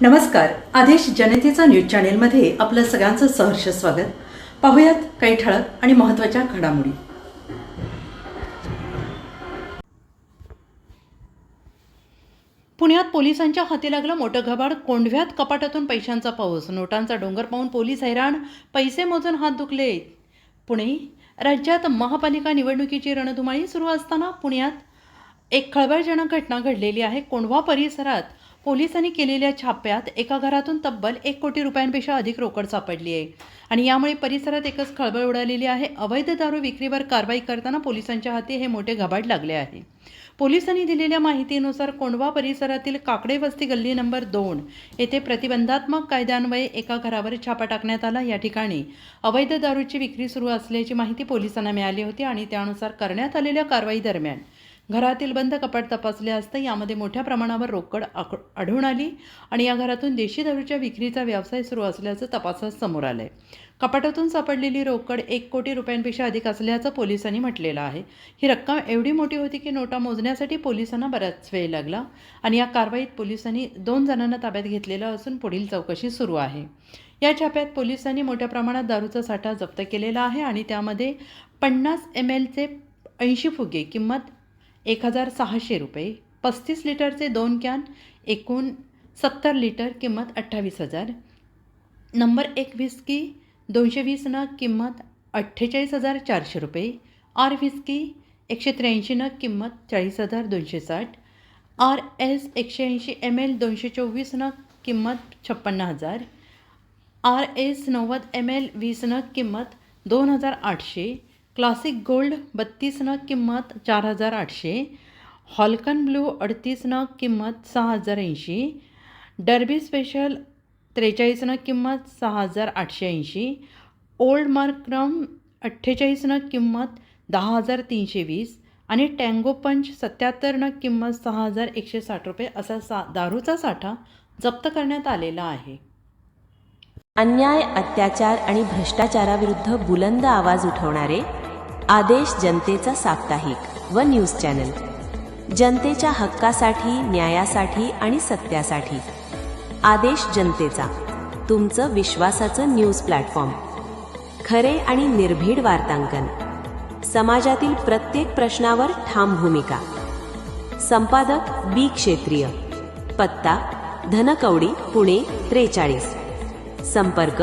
नमस्कार. आदेश जनतेचा न्यूज चॅनेलमध्ये आपलं सगळ्यांचं सहर्ष स्वागत. पाहुयात काही ठळक आणि महत्त्वाच्या घडामोडी. पुण्यात पोलिसांच्या हाती लागलं मोठं घबाड. कोंढव्यात कपाटातून पैशांचा पाऊस नोटांचा डोंगर पाहून पोलीस हैराण. पैसे मोजून हात दुखले. पुणे राज्यात महापालिका निवडणुकीची रणधुमाळी सुरू असताना पुण्यात एक खळबळजनक घटना घडलेली आहे. कोंढवा परिसरात पोलिसांनी केलेल्या छाप्यात एका घरातून तब्बल एक कोटी रुपयांपेक्षा अधिक रोकड सापडली आहे. आणि यामुळे परिसरात एकच खळबळ उडालेली आहे. अवैध दारू विक्रीवर कारवाई करताना पोलिसांच्या हाती हे मोठे घबाड लागले आहे. पोलिसांनी दिलेल्या माहितीनुसार कोंडवा परिसरातील काकडे वस्ती गल्ली नंबर दोन येथे प्रतिबंधात्मक कायद्यान्वये एका घरावर छापा टाकण्यात आला. या ठिकाणी अवैध दारूची विक्री सुरू असल्याची माहिती पोलिसांना मिळाली होती आणि त्यानुसार करण्यात आलेल्या कारवाई दरम्यान घरातील बंद कपाट तपासले असता यामध्ये मोठ्या प्रमाणावर रोकड आक- आढळून आली आणि या घरातून देशी दारूच्या विक्रीचा व्यवसाय सुरू असल्याचं तपासात समोर आलंय. कपाटातून सापडलेली रोकड एक कोटी रुपयांपेक्षा अधिक असल्याचं पोलिसांनी म्हटलेलं आहे. ही रक्कम एवढी मोठी होती की नोटा मोजण्यासाठी पोलिसांना बराच वेळ लागला आणि या कारवाईत पोलिसांनी दोन जणांना ताब्यात घेतलेलं असून पुढील चौकशी सुरू आहे. या छाप्यात पोलिसांनी मोठ्या प्रमाणात दारूचा साठा जप्त केलेला आहे आणि त्यामध्ये पन्नास एम एलचे ऐंशी फुगे किंमत एक हजार सहाशे रुपये पस्तीस लिटरचे दोन कॅन एकूण सत्तर लिटर किंमत अठ्ठावीस हजार. नंबर एक व्हिस्की दोनशे वीस नग किंमत अठ्ठेचाळीस हजार चारशे रुपये. आर व्हिस्की एकशे त्र्याऐंशी नग किंमत चाळीस हजार दोनशे साठ. आर एस एकशे ऐंशी एम एल दोनशे चोवीस नग किंमत छप्पन्न हजार. आर एस नव्वद एम एल वीस नग किंमत दोन हजार आठशे. क्लासिक गोल्ड बत्तीसनं किंमत चार हजार आठशे हॉलकन ब्लू अडतीस नग किंमत सहा हजार ऐंशी डर्बी स्पेशल त्रेचाळीसनं किंमत सहा हजार आठशे ऐंशी ओल्ड मार्क्रम अठ्ठेचाळीसनं किंमत दहा हजार तीनशे वीस आणि टँगो पंच सत्याहत्तरनं किंमत सहा हजार एकशे साठ रुपये असा सा दारूचा साठा जप्त करण्यात आलेला आहे. अन्याय अत्याचार आणि भ्रष्टाचाराविरुद्ध बुलंद आवाज उठवणारे आदेश जनतेचा साप्ताहिक व न्यूज चॅनल. जनतेच्या हक्कासाठी न्यायासाठी आणि सत्यासाठी. आदेश जनतेचा. तुमचं विश्वासाचं न्यूज प्लॅटफॉर्म. खरे आणि निर्भीड वार्तांकन. समाजातील प्रत्येक प्रश्नावर ठाम भूमिका. संपादक बी क्षेत्रीय. पत्ता धनकवडी पुणे त्रेचाळीस. संपर्क